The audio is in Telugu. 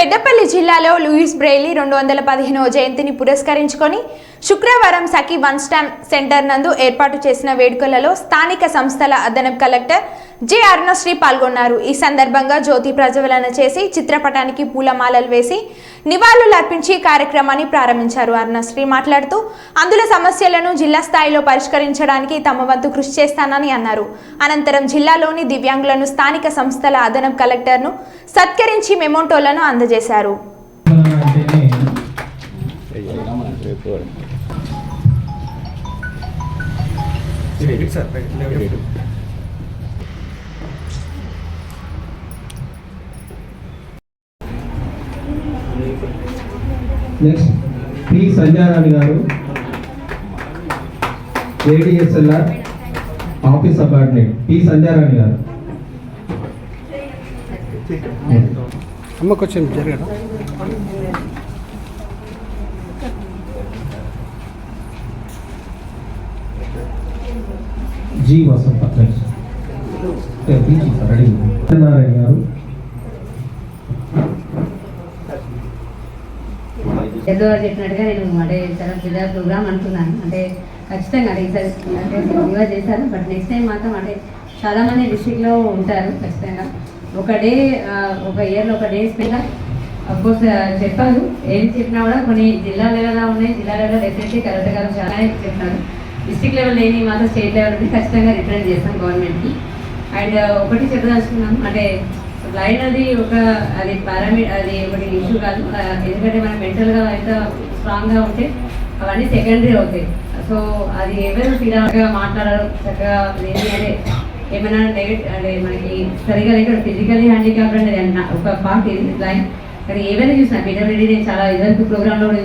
పెద్దపల్లి జిల్లాలో లూయిస్ బ్రెయిలీ రెండు వందల పదిహేనవ జయంతిని పురస్కరించుకొని శుక్రవారం సఖీ వన్ స్టాంప్ సెంటర్ నందు ఏర్పాటు చేసిన వేడుకలలో స్థానిక సంస్థల అదనపు కలెక్టర్ జె అరుణశ్రీ పాల్గొన్నారు. ఈ సందర్భంగా జ్యోతి ప్రజ్వలన చేసి చిత్రపటానికి పూలమాలలు వేసి నివాళులు అర్పించి కార్యక్రమాన్ని ప్రారంభించారు. అరుణశ్రీ మాట్లాడుతూ అందుల సమస్యలను జిల్లా స్థాయిలో పరిష్కరించడానికి తమ వంతు కృషి చేస్తానని అన్నారు. అనంతరం జిల్లాలోని దివ్యాంగులను స్థానిక సంస్థల అదనపు కలెక్టర్ను సత్కరించి మెమోటోలను అందజేశారు. చేశారు. నెక్స్ట్ పి సంధ్యారాణి గారు ADSLR office subordinate P Sandhyarani గారు. అమ్మ కొంచెం జరగడం జి వసంత సత్యనారాయణ గారు. గారు చెప్పినట్టుగా నేను అంటే చాలా పెద్ద ప్రోగ్రామ్ అనుకున్నాను. అంటే ఖచ్చితంగా అంటే ఈసారి అంటే చేశారు. బట్ నెక్స్ట్ టైం మాత్రం అంటే చాలామంది డిస్ట్రిక్ట్లో ఉంటారు ఖచ్చితంగా. ఒక డే ఒక ఇయర్లో ఒక డే స్పెండ్ అఫ్కోర్స్ చెప్పాను. ఏం చెప్పినా కూడా కొన్ని జిల్లా లెవెల్లో ఉన్నాయి. జిల్లా లెవెల్లో డెఫినెట్లీ కలెక్టర్ గారు చాలా చెప్పినారు డిస్ట్రిక్ట్ లెవెల్ లేని మాత్రం స్టేట్ లెవెల్ ఉంది ఖచ్చితంగా రిప్రజెంట్ చేస్తాం గవర్నమెంట్కి అండ్ ఒకటి చెప్పదలుచుకున్నాం అంటే బ్లైండ్ అది ఒక అది పారామీ అది ఒకటి ఇష్యూ కాదు. ఎందుకంటే మనం మెంటల్గా ఎంత స్ట్రాంగ్గా ఉంటే అవన్నీ సెకండరీ అవుతాయి. సో అది ఎవరు ఫీల్గా మాట్లాడరు చక్కగా ఏంటి అంటే ఏమైనా నెగటివ్ అంటే మనకి సరిగా లేక ఫిజికల్లీ హ్యాండిక్యాప్ అనేది అన్న ఒక పార్ట్ ఇది బ్లైండ్ కానీ ఏమైనా చూసినా పీడబ్ల్యూడీ నేను చాలా ఇదివరకు ప్రోగ్రాంలో కూడా